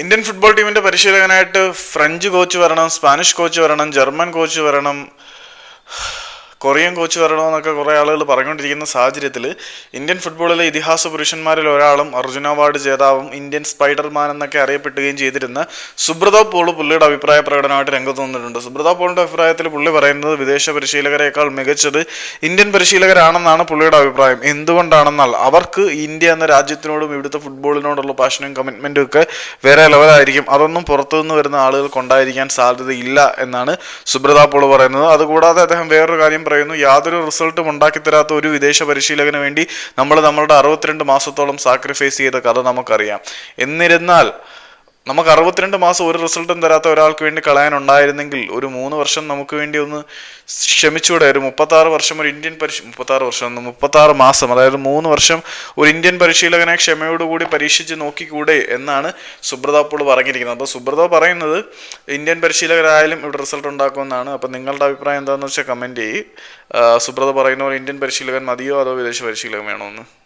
Indian football ടീമിന്റെ പരിശീലകനായിട്ട് French coach വരണം സ്പാനിഷ് കോച്ച് വരണം ജർമ്മൻ കോച്ച് വരണം. കൊറിയൻ കോച്ച് വരണമെന്നൊക്കെ കുറേ ആളുകൾ പറഞ്ഞുകൊണ്ടിരിക്കുന്ന സാഹചര്യത്തിൽ ഇന്ത്യൻ ഫുട്ബോളിലെ ഇതിഹാസ പുരുഷന്മാരിൽ ഒരാളും അർജുന അവാർഡ് ജേതാവും ഇന്ത്യൻ സ്പൈഡർമാൻ എന്നൊക്കെ അറിയപ്പെടുകയും ചെയ്തിരുന്ന സുബ്രത പോൾ പുള്ളിയുടെ അഭിപ്രായ പ്രകടനമായിട്ട് രംഗത്ത് വന്നിട്ടുണ്ട്. സുബ്രത പോളിന്റെ അഭിപ്രായത്തിൽ പുള്ളി പറയുന്നത് വിദേശ പരിശീലകരെക്കാൾ മികച്ചത് ഇന്ത്യൻ പരിശീലകരാണെന്നാണ് പുള്ളിയുടെ അഭിപ്രായം. എന്തുകൊണ്ടാണെന്നാൽ അവർക്ക് ഇന്ത്യ എന്ന രാജ്യത്തിനോടും ഇവിടുത്തെ ഫുട്ബോളിനോടുള്ള പാഷനും കമ്മിറ്റ്മെന്റും ഒക്കെ വേറെ ലെവലായിരിക്കും അതൊന്നും പുറത്തുനിന്ന് വരുന്ന ആളുകൾക്ക് ഉണ്ടായിരിക്കാൻ സാധ്യതയില്ല എന്നാണ് സുബ്രത പോൾ പറയുന്നത്. അതുകൂടാതെ അദ്ദേഹം വേറൊരു കാര്യം പറയുന്നു യാതൊരു റിസൾട്ടും ഉണ്ടാക്കി തരാത്ത ഒരു വിദേശ പരിശീലകന് വേണ്ടി നമ്മൾ നമ്മളുടെ അറുപത്തിരണ്ട് മാസത്തോളം സാക്രിഫൈസ് ചെയ്ത കഥ നമുക്കറിയാം. എന്നിരുന്നാൽ നമുക്ക് അറുപത്തിരണ്ട് മാസം ഒരു റിസൾട്ടും തരാത്ത ഒരാൾക്ക് വേണ്ടി കളയാനുണ്ടായിരുന്നെങ്കിൽ ഒരു മൂന്ന് വർഷം നമുക്ക് വേണ്ടി ഒന്ന് ക്ഷമിച്ചൂടെ. ഒരു മുപ്പത്താറ് വർഷം ഒരു ഇന്ത്യൻ പരിശീ മുപ്പത്താറ് വർഷം ഒന്ന് മുപ്പത്താറ് മാസം അതായത് മൂന്ന് വർഷം ഒരു ഇന്ത്യൻ പരിശീലകനെ ക്ഷമയോടുകൂടി പരീക്ഷിച്ച് നോക്കിക്കൂടെ എന്നാണ് സുബ്രത അപ്പോൾ പറഞ്ഞിരിക്കുന്നത്. അപ്പോൾ സുബ്രത പറയുന്നത് ഇന്ത്യൻ പരിശീലകരായാലും ഇവിടെ റിസൾട്ട് ഉണ്ടാക്കുമെന്നാണ്. അപ്പോൾ നിങ്ങളുടെ അഭിപ്രായം എന്താണെന്ന് വെച്ചാൽ കമന്റ് ചെയ്യ്. സുബ്രത പറയുന്ന പോലെ ഇന്ത്യൻ പരിശീലകൻ മതിയോ അതോ വിദേശ പരിശീലകൻ വേണമെന്ന്